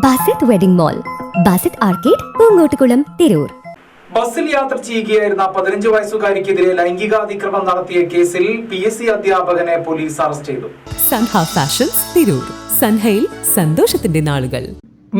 Basith wedding mall Basith arcade Poonkottukulam Tirur. ബസ്സിൽ യാത്ര ചെയ്യുകയായിരുന്ന പതിനഞ്ച് വയസ്സുകാരിക്കെതിരെ ലൈംഗികാതിക്രമം നടത്തിയ കേസിൽ പി എസ് സി അധ്യാപകനെ പോലീസ് അറസ്റ്റ് ചെയ്തു. സൻഹ ഫാഷൻസ് തിരൂർ. സൻഹയിൽ സന്തോഷത്തിന്റെ നാളുകൾ.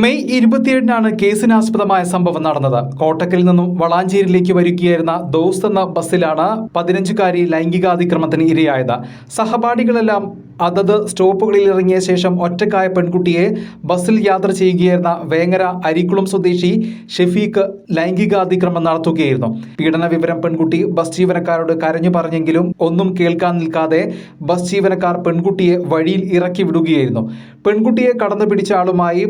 മെയ് ഇരുപത്തിയേഴിനാണ് കേസിനാസ്പദമായ സംഭവം നടന്നത്. കോട്ടക്കൽ നിന്നും വളാഞ്ചേരിയിലേക്ക് വരികയായിരുന്ന ദോസ് എന്ന ബസ്സിലാണ് പതിനഞ്ചുകാരി ലൈംഗികാതിക്രമത്തിന് ഇരയായത്. സഹപാഠികളെല്ലാം അതത് സ്റ്റോപ്പുകളിൽ ഇറങ്ങിയ ശേഷം ഒറ്റക്കായ പെൺകുട്ടിയെ ബസ്സിൽ യാത്ര ചെയ്യുകയായിരുന്ന വേങ്ങര അരിക്കുളം സ്വദേശി ഷെഫീഖ് ലൈംഗികാതിക്രമം നടത്തുകയായിരുന്നു. പീഡന വിവരം പെൺകുട്ടി ബസ് ജീവനക്കാരോട് കരഞ്ഞു പറഞ്ഞെങ്കിലും ഒന്നും കേൾക്കാൻ നിൽക്കാതെ ബസ് ജീവനക്കാർ പെൺകുട്ടിയെ വഴിയിൽ ഇറക്കി വിടുകയായിരുന്നു. പെൺകുട്ടിയെ കടന്നു പിടിച്ച ആളുമായി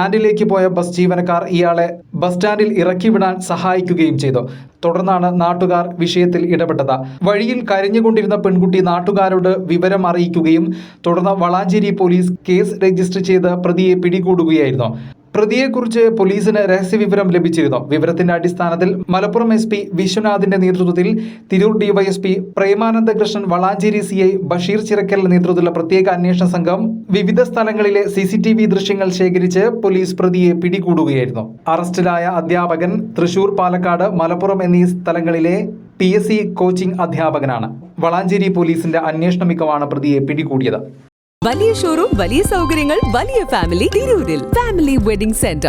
സ്റ്റാൻഡിലേക്ക് പോയ ബസ് ജീവനക്കാർ ഇയാളെ ബസ് സ്റ്റാൻഡിൽ ഇറക്കി വിടാൻ സഹായിക്കുകയും ചെയ്തു. തുടർന്നാണ് നാട്ടുകാർ വിഷയത്തിൽ ഇടപെട്ടത്. വഴിയിൽ കരഞ്ഞുകൊണ്ടിരുന്ന പെൺകുട്ടി നാട്ടുകാരോട് വിവരം അറിയിക്കുകയും തുടർന്ന് വളാഞ്ചേരി പോലീസ് കേസ് രജിസ്റ്റർ ചെയ്ത് പ്രതിയെ പിടികൂടുകയായിരുന്നു. പ്രതിയെക്കുറിച്ച് പോലീസിന് രഹസ്യവിവരം ലഭിച്ചിരുന്നു. വിവരത്തിന്റെ അടിസ്ഥാനത്തിൽ മലപ്പുറം എസ് പി വിശ്വനാഥിന്റെ നേതൃത്വത്തിൽ Tirur DYSP Premananda Krishnan Valanchery C I Basheer ചിറക്കലിന്റെ നേതൃത്വത്തിലുള്ള പ്രത്യേക അന്വേഷണ സംഘം വിവിധ സ്ഥലങ്ങളിലെ സി സി ടി വി ദൃശ്യങ്ങൾ ശേഖരിച്ച് പോലീസ് പ്രതിയെ പിടികൂടുകയായിരുന്നു. അറസ്റ്റിലായ അധ്യാപകൻ തൃശൂർ പാലക്കാട് മലപ്പുറം എന്നീ സ്ഥലങ്ങളിലെ പി എസ് സി കോച്ചിംഗ് അധ്യാപകനാണ്. വളാഞ്ചേരി പോലീസിന്റെ അന്വേഷണ മികവാണ് പ്രതിയെ പിടികൂടിയത്. വലിയ ഷോറൂം വലിയ സൗകര്യങ്ങൾ വലിയ ഫാമിലി തിരൂരിൽ. Family wedding centre